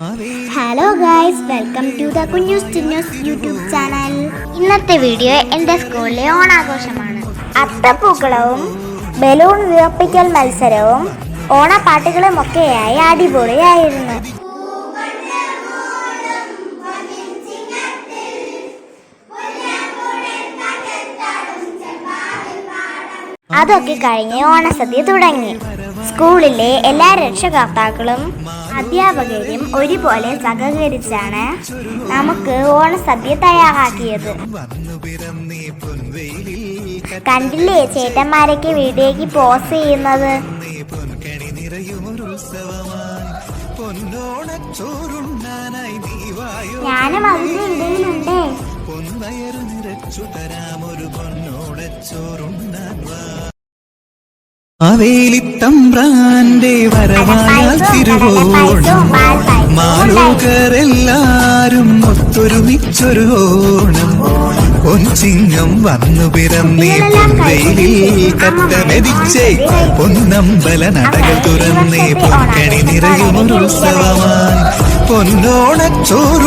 Hello guys welcome to the Kunjoos സ്റ്റിന്യൂസ് YouTube channel ഇന്നത്തെ video എന്റെ സ്കൂളിലെ ഓണാഘോഷമാണ്. അത്തപ്പൂക്കളവും ബലൂൺ വിറപ്പിക്കൽ മത്സരവും ഓണപ്പാട്ടുകളും ഒക്കെയായി അടിപൊളിയായിരുന്നു. അതൊക്കെ കഴിഞ്ഞ് ഓണസദ്യ തുടങ്ങി. സ്കൂളിലെ എല്ലാ രക്ഷകർത്താക്കളും അധ്യാപകരും ഒരുപോലെ സഹകരിച്ചാണ് നമുക്ക് ഓണസദ്യ തയ്യാറാക്കിയത്. കണ്ടില്ലേ ചേട്ടന്മാരൊക്കെ വീഡിയോക്ക് പോസ് ചെയ്യുന്നത്? ഞാനും അതിന്റെ ഇടയിലുണ്ടേ. അവേലിത്തമ്പ്രാന്റെ വരവായാൽ തിരുവോണം. മാലോകരെല്ലാരും ഒത്തൊരുമിച്ചൊരു ഓണം. പൊൻചിങ്ങം വന്നു പിറന്നേ പൊൻവെയിലിൽ കത്തമെതിച്ചേ പൊന്നമ്പല നടകൾ തുറന്നേ പൊൻകണി നിറയുമൊരുത്സവമായി. പൊന്നോണച്ചോറു